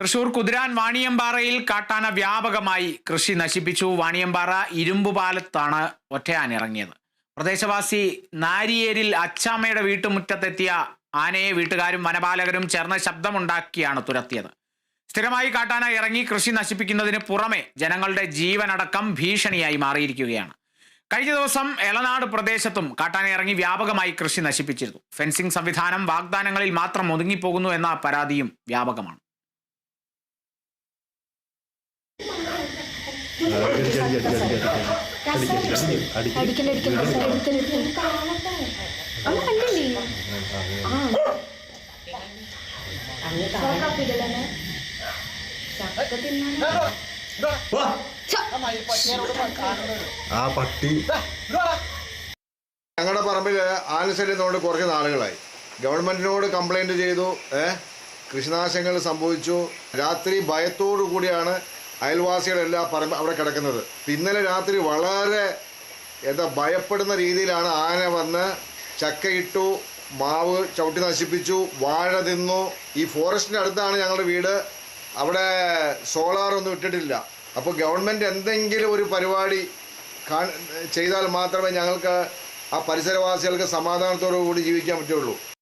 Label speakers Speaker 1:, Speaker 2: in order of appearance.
Speaker 1: തൃശൂർ കുതിരാൻ വാണിയമ്പാറയിൽ കാട്ടാന വ്യാപകമായി കൃഷി നശിപ്പിച്ചു. വാണിയമ്പാറ ഇരുമ്പുപാലത്താണ് ഒറ്റയാൻ ഇറങ്ങിയത്. പ്രദേശവാസി നാരിയേരിൽ അച്ചാമ്മയുടെ വീട്ടുമുറ്റത്തെത്തിയ ആനയെ വീട്ടുകാരും വനപാലകരും ചേർന്ന് ശബ്ദമുണ്ടാക്കിയാണ് തുരത്തിയത്. സ്ഥിരമായി കാട്ടാന ഇറങ്ങി കൃഷി നശിപ്പിക്കുന്നതിന് പുറമെ ജനങ്ങളുടെ ജീവനടക്കം ഭീഷണിയായി മാറിയിരിക്കുകയാണ്. കഴിഞ്ഞ ദിവസം എളനാട് പ്രദേശത്തും കാട്ടാന ഇറങ്ങി വ്യാപകമായി കൃഷി നശിപ്പിച്ചിരുന്നു. ഫെൻസിംഗ് സംവിധാനം വാഗ്ദാനങ്ങളിൽ മാത്രം ഒതുങ്ങിപ്പോകുന്നു എന്ന പരാതിയും വ്യാപകമാണ്.
Speaker 2: ആ
Speaker 3: പട്ടി
Speaker 4: ഞങ്ങളുടെ പറമ്പിൽ ആനശല്യം കൊണ്ട് കുറച്ച് നാളുകളായി. ഗവൺമെന്റിനോട് കംപ്ലൈന്റ് ചെയ്തു ഏഹ് കൃഷിനാശങ്ങൾ സംഭവിച്ചു. രാത്രി ഭയത്തോടു കൂടിയാണ് അയൽവാസികളെല്ലാം പറമ്പ് അവിടെ കിടക്കുന്നത്. ഇന്നലെ രാത്രി വളരെ എന്താ ഭയപ്പെടുന്ന രീതിയിലാണ് ആന വന്ന് ചക്കയിട്ടു മാവ് ചവിട്ടി നശിപ്പിച്ചു വാഴ തിന്നു. ഈ ഫോറസ്റ്റിന്റെ അടുത്താണ് ഞങ്ങളുടെ വീട്. അവിടെ സോളാറൊന്നും ഇട്ടിട്ടില്ല. അപ്പോൾ ഗവൺമെന്റ് എന്തെങ്കിലും ഒരു പരിപാടി ചെയ്താൽ മാത്രമേ ഞങ്ങൾക്ക് ആ പരിസരവാസികൾക്ക് സമാധാനത്തോടു കൂടി ജീവിക്കാൻ പറ്റുള്ളൂ.